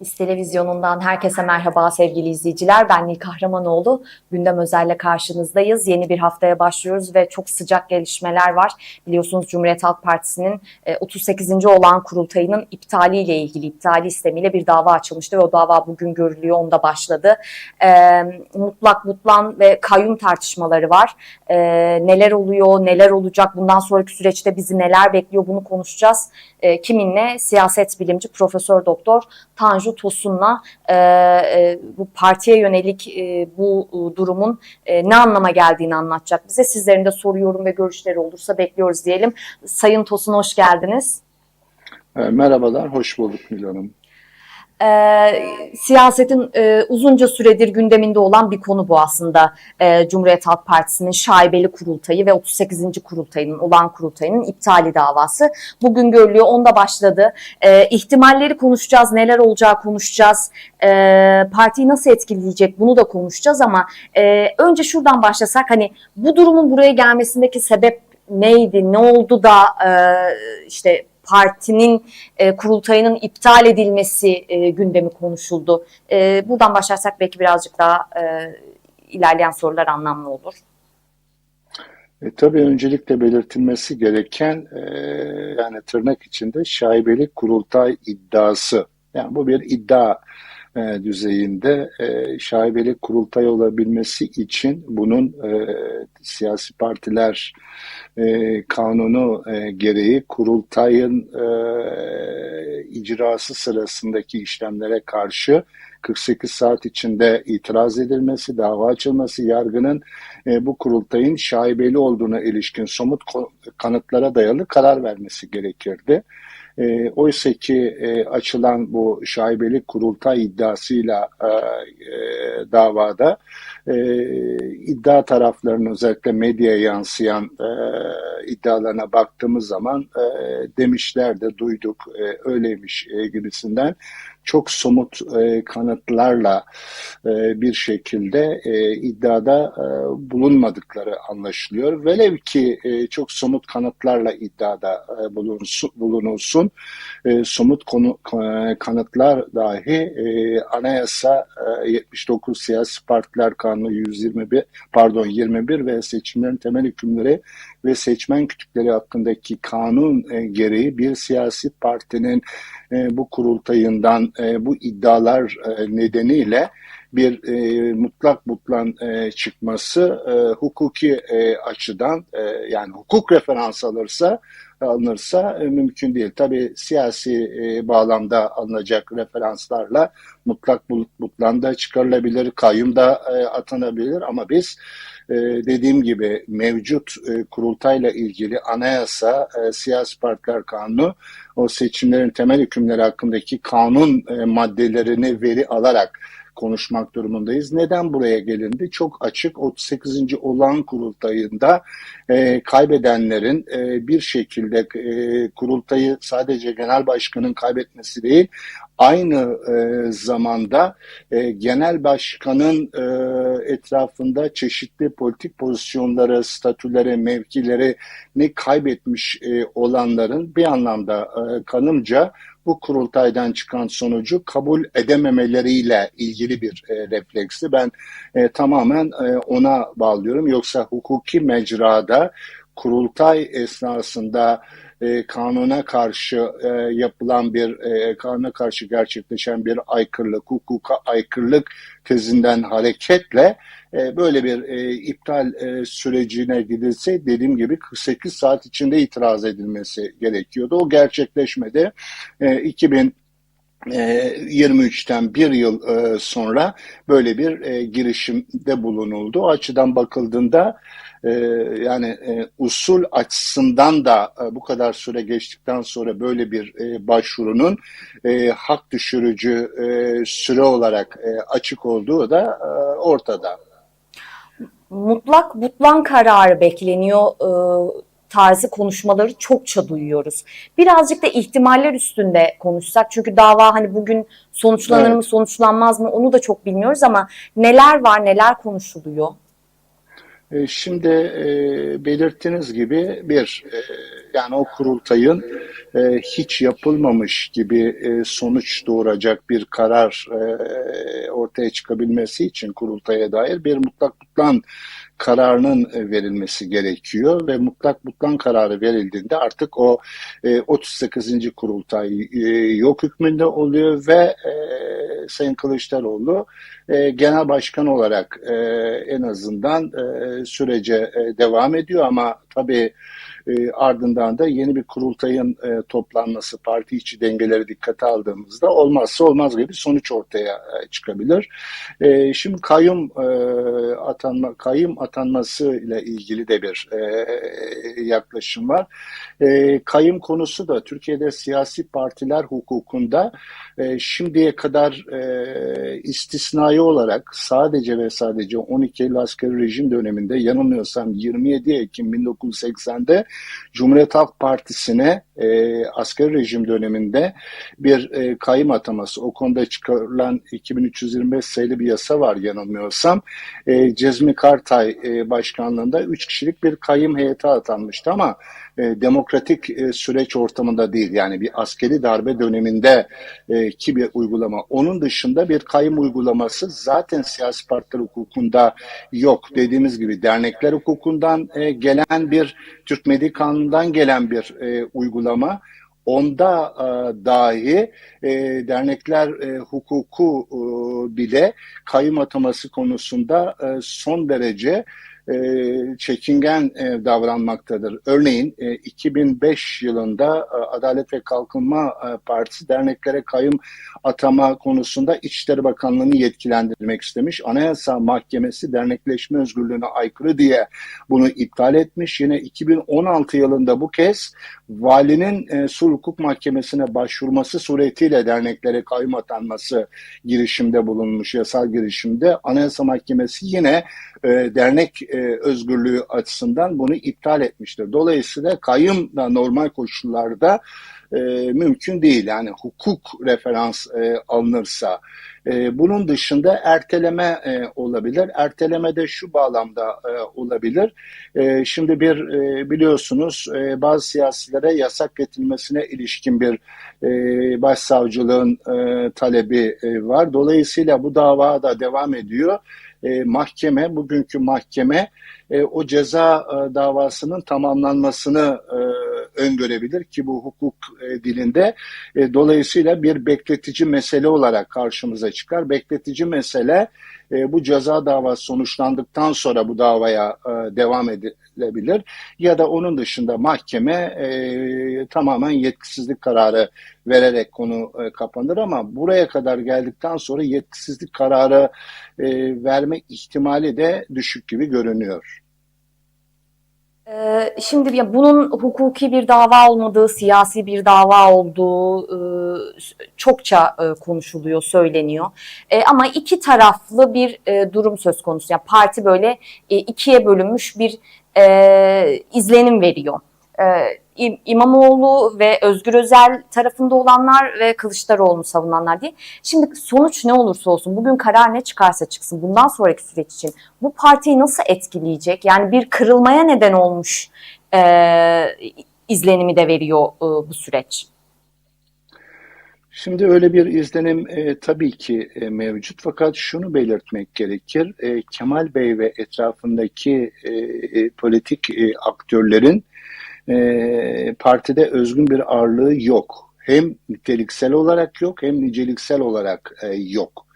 Biz televizyonundan herkese merhaba sevgili izleyiciler. Ben Nil Kahramanoğlu. Gündem özelle karşınızdayız. Yeni bir haftaya başlıyoruz ve çok sıcak gelişmeler var. Biliyorsunuz Cumhuriyet Halk Partisi'nin e, 38. olan kurultayının iptaliyle ilgili, iptali istemiyle bir dava açılmıştı ve o dava bugün görülüyor, onda başladı. E, mutlak mutlan ve kayyum tartışmaları var. E, neler oluyor, neler olacak, bundan sonraki süreçte bizi neler bekliyor bunu konuşacağız. E, kiminle? Siyaset bilimci Profesör Doktor Tanju Tosun'la e, e, bu partiye yönelik e, bu e, durumun e, ne anlama geldiğini anlatacak bize. Sizlerin de soru, yorum ve görüşleri olursa bekliyoruz diyelim. Sayın Tosun hoş geldiniz. E, Merhabalar, hoş bulduk Nil. E, siyasetin e, uzunca süredir gündeminde olan bir konu bu aslında. E, Cumhuriyet Halk Partisi'nin şaibeli kurultayı ve 38. kurultayının, olan kurultayının iptali davası. Bugün görülüyor, onda başladı. E, ihtimalleri konuşacağız, neler olacağı konuşacağız. E, partiyi nasıl etkileyecek bunu da konuşacağız ama e, önce şuradan başlasak hani bu durumun buraya gelmesindeki sebep neydi, ne oldu da e, işte partinin e, kurultayının iptal edilmesi e, gündemi konuşuldu. E, buradan başlarsak belki birazcık daha e, ilerleyen sorular anlamlı olur. E, tabii öncelikle belirtilmesi gereken e, yani tırnak içinde şaibeli kurultay iddiası. Yani bu bir iddia e, düzeyinde e, şaibeli kurultay olabilmesi için bunun e, siyasi partiler e, kanunu e, gereği kurultayın e, icrası sırasındaki işlemlere karşı 48 saat içinde itiraz edilmesi, dava açılması, yargının e, bu kurultayın şaibeli olduğuna ilişkin somut kanıtlara dayalı karar vermesi gerekirdi. E, Oysa ki e, açılan bu şaibeli kurultay iddiasıyla e, e, davada e, iddia taraflarının özellikle medyaya yansıyan e, iddialarına baktığımız zaman e, demişlerdi, duyduk, e, öyleymiş e, gibisinden çok somut e, kanıtlarla e, bir şekilde e, iddiada e, bulunmadıkları anlaşılıyor. Velev ki e, çok somut kanıtlarla iddiada e, bulunsun, bulunulsun, e, somut konu, kanıtlar dahi e, anayasa e, 79 siyasi partiler kanunu 121 pardon 21 ve seçimlerin temel hükümleri ve seçmen kütükleri hakkındaki kanun e, gereği bir siyasi partinin e, bu kurultayından e, bu iddialar e, nedeniyle bir e, mutlak mutlan e, çıkması e, hukuki e, açıdan e, yani hukuk referans alırsa alınırsa e, mümkün değil. Tabi siyasi e, bağlamda alınacak referanslarla mutlak mutlan da çıkarılabilir, kayyum da e, atanabilir ama biz e, dediğim gibi mevcut e, kurultayla ilgili anayasa, e, siyasi partiler kanunu, o seçimlerin temel hükümleri hakkındaki kanun e, maddelerini veri alarak konuşmak durumundayız. Neden buraya gelindi? Çok açık 38. olan kurultayında e, kaybedenlerin e, bir şekilde e, kurultayı sadece genel başkanın kaybetmesi değil, aynı e, zamanda e, genel başkanın e, etrafında çeşitli politik pozisyonları, statüleri, mevkileri ne kaybetmiş e, olanların bir anlamda e, kanımca bu kurultaydan çıkan sonucu kabul edememeleriyle ilgili bir e, refleksi. Ben e, tamamen e, ona bağlıyorum. Yoksa hukuki mecrada kurultay esnasında e, kanuna karşı e, yapılan bir e, kanuna karşı gerçekleşen bir aykırılık, hukuka aykırılık tezinden hareketle e, böyle bir e, iptal e, sürecine gidilse dediğim gibi 48 saat içinde itiraz edilmesi gerekiyordu. O gerçekleşmedi. E, 2000 23'ten bir yıl e, sonra böyle bir e, girişimde bulunuldu. O açıdan bakıldığında e, yani usul açısından da bu kadar süre geçtikten sonra böyle bir başvurunun hak düşürücü süre olarak açık olduğu da ortada. Mutlak butlan kararı bekleniyor tarzı konuşmaları çokça duyuyoruz. Birazcık da ihtimaller üstünde konuşsak çünkü dava hani bugün sonuçlanır evet. mı sonuçlanmaz mı onu da çok bilmiyoruz ama neler var neler konuşuluyor? Şimdi e, belirttiğiniz gibi bir e, yani o kurultayın e, hiç yapılmamış gibi e, sonuç doğuracak bir karar e, ortaya çıkabilmesi için kurultaya dair bir mutlak butlan kararının e, verilmesi gerekiyor ve mutlak butlan kararı verildiğinde artık o e, 38. kurultay e, yok hükmünde oluyor ve e, Sayın Kılıçdaroğlu e, genel başkan olarak e, en azından e, sürece e, devam ediyor ama tabii e, ardından da yeni bir kurultayın e, toplanması parti içi dengeleri dikkate aldığımızda olmazsa olmaz gibi sonuç ortaya e, çıkabilir. E, şimdi kayyum e, atanma kayyum atanması ile ilgili de bir e, yaklaşım var. E, kayyum konusu da Türkiye'de siyasi partiler hukukunda e, şimdiye kadar e, istisnai olarak sadece ve sadece 12 Eylül askeri rejim döneminde yanılmıyorsam 27 Ekim 1980'de Cumhuriyet Halk Partisi'ne e, askeri rejim döneminde bir e, kayyum ataması. O konuda çıkarılan 2325 sayılı bir yasa var yanılmıyorsam. E, Cezmi Kartay e, başkanlığında 3 kişilik bir kayyum heyeti atanmıştı ama e, demokratik e, süreç ortamında değil. Yani bir askeri darbe döneminde e, ki bir uygulama. Onun dışında bir kayyum uygulaması zaten siyasi partiler hukukunda yok. Dediğimiz gibi dernekler hukukundan e, gelen bir Türk Medya gelen bir e, uygulama. Onda e, dahi e, dernekler e, hukuku e, bile kayyum ataması konusunda e, son derece e, çekingen e, davranmaktadır. Örneğin e, 2005 yılında e, Adalet ve Kalkınma Partisi derneklere kayyum atama konusunda İçişleri Bakanlığı'nı yetkilendirmek istemiş. Anayasa Mahkemesi dernekleşme özgürlüğüne aykırı diye bunu iptal etmiş. Yine 2016 yılında bu kez valinin e, Hukuk Mahkemesi'ne başvurması suretiyle derneklere kayyum atanması girişimde bulunmuş, yasal girişimde. Anayasa Mahkemesi yine dernek özgürlüğü açısından bunu iptal etmiştir. Dolayısıyla kayyum da normal koşullarda e, mümkün değil. Yani hukuk referans e, alınırsa. E, bunun dışında erteleme e, olabilir. Erteleme de şu bağlamda e, olabilir. E, şimdi bir e, biliyorsunuz e, bazı siyasilere yasak getirilmesine ilişkin bir e, başsavcılığın e, talebi e, var. Dolayısıyla bu dava da devam ediyor. E, mahkeme, bugünkü mahkeme e, o ceza e, davasının tamamlanmasını e, öngörebilir ki bu hukuk e, dilinde e, dolayısıyla bir bekletici mesele olarak karşımıza çıkar. Bekletici mesele e, bu ceza davası sonuçlandıktan sonra bu davaya e, devam edilebilir ya da onun dışında mahkeme e, tamamen yetkisizlik kararı vererek konu e, kapanır ama buraya kadar geldikten sonra yetkisizlik kararı e, verme ihtimali de düşük gibi görünüyor. Ee, Şimdi ya bunun hukuki bir dava olmadığı, siyasi bir dava olduğu e, çokça e, konuşuluyor, söyleniyor. E, Ama iki taraflı bir durum söz konusu. Yani parti böyle ikiye bölünmüş bir izlenim veriyor. E, İ- İmamoğlu ve Özgür Özel tarafında olanlar ve Kılıçdaroğlu'nu savunanlar diye. Şimdi sonuç ne olursa olsun, bugün karar ne çıkarsa çıksın bundan sonraki süreç için bu partiyi nasıl etkileyecek? Yani bir kırılmaya neden olmuş e, izlenimi de veriyor e, bu süreç. Şimdi öyle bir izlenim e, tabii ki e, mevcut fakat şunu belirtmek gerekir. E, Kemal Bey ve etrafındaki e, e, politik e, aktörlerin e, partide özgün bir ağırlığı yok. Hem niteliksel olarak yok hem niceliksel olarak e, yok.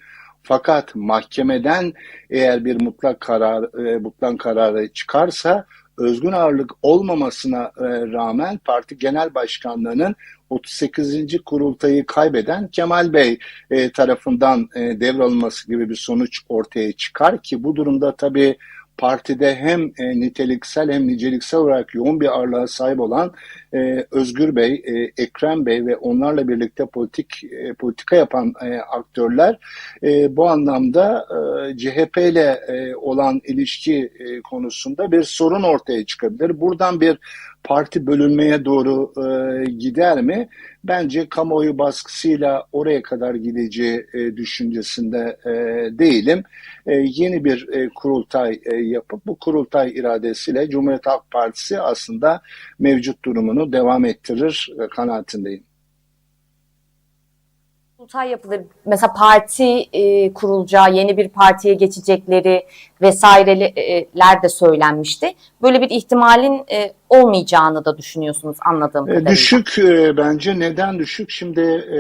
Fakat mahkemeden eğer bir mutlak karar, e, mutlak kararı çıkarsa özgün ağırlık olmamasına e, rağmen parti genel başkanlığının 38. kurultayı kaybeden Kemal Bey e, tarafından e, devralınması gibi bir sonuç ortaya çıkar ki bu durumda tabii partide hem e, niteliksel hem niceliksel olarak yoğun bir ağırlığa sahip olan e, Özgür Bey, e, Ekrem Bey ve onlarla birlikte politik e, politika yapan e, aktörler e, bu anlamda e, CHP ile e, olan ilişki e, konusunda bir sorun ortaya çıkabilir. Buradan bir parti bölünmeye doğru e, gider mi? Bence kamuoyu baskısıyla oraya kadar gideceği e, düşüncesinde e, değilim. E, yeni bir e, kurultay e, yapıp bu kurultay iradesiyle Cumhuriyet Halk Partisi aslında mevcut durumunu devam ettirir e, kanaatindeyim. kurultay yapılır. Mesela parti e, kurulacağı, yeni bir partiye geçecekleri vesaireler de söylenmişti. Böyle bir ihtimalin e, olmayacağını da düşünüyorsunuz anladığım E, kadarıyla. Düşük e, bence neden düşük? Şimdi e,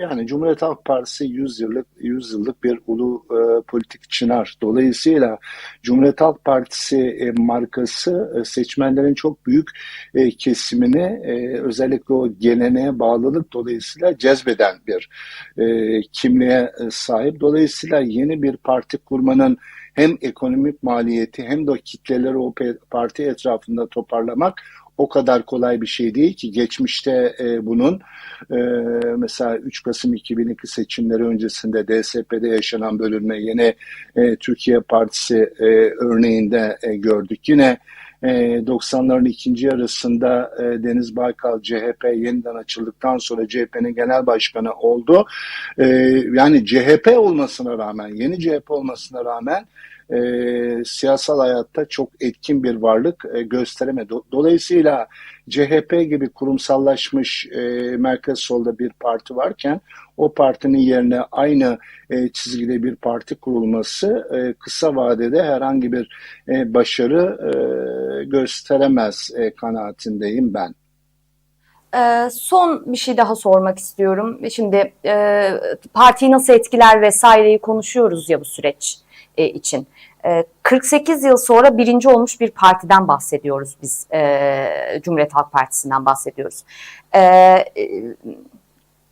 yani Cumhuriyet Halk Partisi 100 yıllık 100 yıllık bir ulu e, politik çınar. Dolayısıyla Cumhuriyet Halk Partisi e, markası e, seçmenlerin çok büyük e, kesimini e, özellikle o geleneğe bağlılık dolayısıyla cezbeden bir e, kimliğe e, sahip. Dolayısıyla yeni bir parti kurmanın hem ekonomik maliyeti hem de kitleleri o parti etrafında toparlamak o kadar kolay bir şey değil ki geçmişte e, bunun e, mesela 3 Kasım 2002 seçimleri öncesinde DSP'de yaşanan bölünme yine e, Türkiye Partisi e, örneğinde e, gördük. Yine e, 90'ların ikinci yarısında e, Deniz Baykal CHP yeniden açıldıktan sonra CHP'nin genel başkanı oldu. E, yani CHP olmasına rağmen, yeni CHP olmasına rağmen e, siyasal hayatta çok etkin bir varlık e, gösteremedi. Do- Dolayısıyla CHP gibi kurumsallaşmış e, merkez solda bir parti varken o partinin yerine aynı e, çizgide bir parti kurulması e, kısa vadede herhangi bir e, başarı e, gösteremez e, kanaatindeyim ben. Ee, son bir şey daha sormak istiyorum. Şimdi e, partiyi nasıl etkiler vesaireyi konuşuyoruz ya bu süreç e, için. E, 48 yıl sonra birinci olmuş bir partiden bahsediyoruz biz. E, Cumhuriyet Halk Partisi'nden bahsediyoruz. E, e,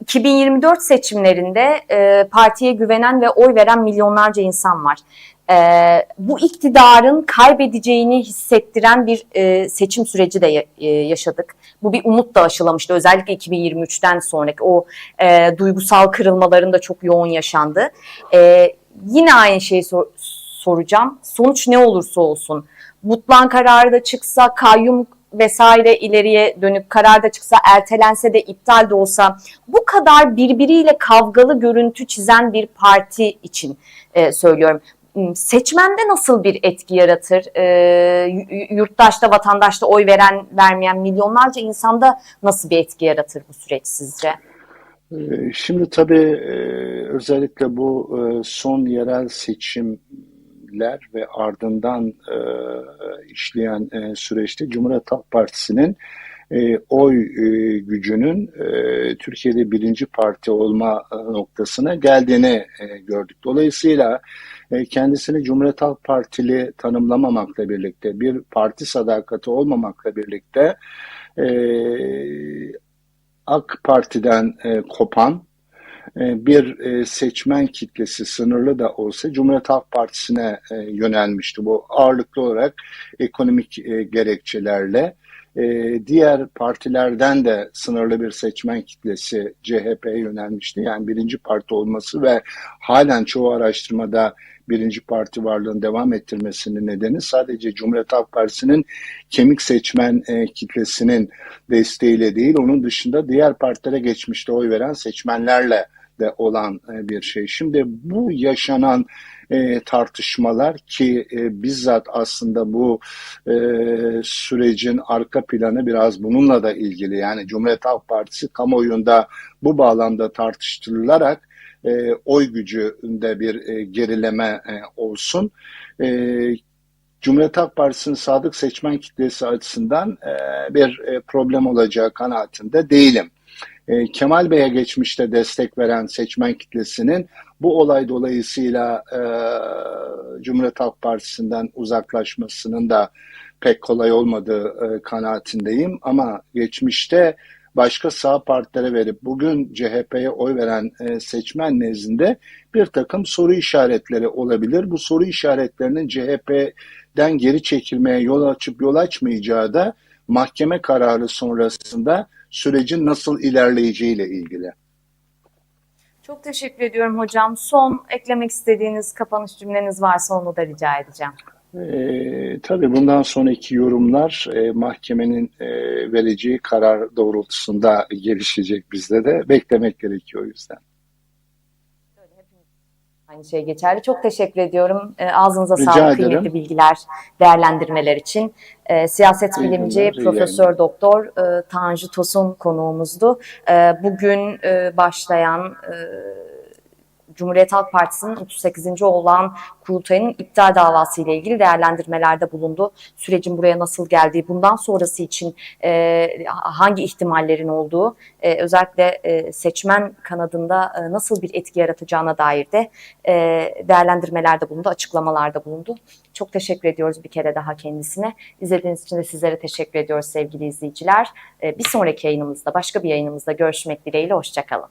2024 seçimlerinde e, partiye güvenen ve oy veren milyonlarca insan var. E, bu iktidarın kaybedeceğini hissettiren bir e, seçim süreci de e, yaşadık. Bu bir umut da aşılamıştı. Özellikle 2023'ten sonraki o e, duygusal kırılmaların da çok yoğun yaşandı. E, yine aynı şeyi sor- soracağım. Sonuç ne olursa olsun. Butlan kararı da çıksa, kayyum vesaire ileriye dönük karar da çıksa, ertelense de iptal de olsa bu kadar birbiriyle kavgalı görüntü çizen bir parti için e, söylüyorum. Hmm, Seçmende nasıl bir etki yaratır? E, yurttaşta, vatandaşta oy veren, vermeyen milyonlarca insanda nasıl bir etki yaratır bu süreç sizce? Ee, Şimdi tabii e, özellikle bu e, son yerel seçimler ve ardından e, işleyen süreçte Cumhuriyet Halk Partisi'nin oy gücünün Türkiye'de birinci parti olma noktasına geldiğini gördük. Dolayısıyla kendisini Cumhuriyet Halk Partili tanımlamamakla birlikte, bir parti sadakati olmamakla birlikte AK Parti'den e, kopan e, bir e, seçmen kitlesi sınırlı da olsa Cumhuriyet Halk Partisi'ne e, yönelmişti. Bu ağırlıklı olarak ekonomik e, gerekçelerle. E, diğer partilerden de sınırlı bir seçmen kitlesi CHP'ye yönelmişti. Yani birinci parti olması ve halen çoğu araştırmada birinci parti varlığını devam ettirmesinin nedeni sadece Cumhuriyet Halk Partisi'nin kemik seçmen e, kitlesinin desteğiyle değil, onun dışında diğer partilere geçmişte oy veren seçmenlerle de olan e, bir şey. Şimdi bu yaşanan e, tartışmalar ki e, bizzat aslında bu e, sürecin arka planı biraz bununla da ilgili. Yani Cumhuriyet Halk Partisi kamuoyunda bu bağlamda tartıştırılarak e, oy gücünde bir e, gerileme e, olsun. E, Cumhuriyet Halk Partisi'nin sadık seçmen kitlesi açısından e, bir e, problem olacağı kanaatinde değilim. E, Kemal Bey'e geçmişte destek veren seçmen kitlesinin bu olay dolayısıyla e, Cumhuriyet Halk Partisi'nden uzaklaşmasının da pek kolay olmadığı e, kanaatindeyim. Ama geçmişte başka sağ partilere verip bugün CHP'ye oy veren e, seçmen nezdinde bir takım soru işaretleri olabilir. Bu soru işaretlerinin CHP'den geri çekilmeye yol açıp yol açmayacağı da mahkeme kararı sonrasında sürecin nasıl ilerleyeceğiyle ilgili. Çok teşekkür ediyorum hocam. Son eklemek istediğiniz kapanış cümleniz varsa onu da rica edeceğim. E, tabii bundan sonraki yorumlar e, mahkemenin e, vereceği karar doğrultusunda gelişecek bizde de. Beklemek gerekiyor o yüzden. Aynı şey geçerli. Çok teşekkür ediyorum. E, Ağzınıza Rica sağlık, ederim. kıymetli bilgiler, değerlendirmeler için. E, siyaset bilimci Profesör. Doktor e, Tanju Tosun konuğumuzdu. E, bugün e, başlayan e, Cumhuriyet Halk Partisi'nin 38. olan kurultayının iptal davası ile ilgili değerlendirmelerde bulundu. Sürecin buraya nasıl geldiği, bundan sonrası için e, hangi ihtimallerin olduğu, e, özellikle e, seçmen kanadında e, nasıl bir etki yaratacağına dair de e, değerlendirmelerde bulundu, açıklamalarda bulundu. Çok teşekkür ediyoruz bir kere daha kendisine. İzlediğiniz için de sizlere teşekkür ediyoruz sevgili izleyiciler. E, bir sonraki yayınımızda, başka bir yayınımızda görüşmek dileğiyle. Hoşçakalın.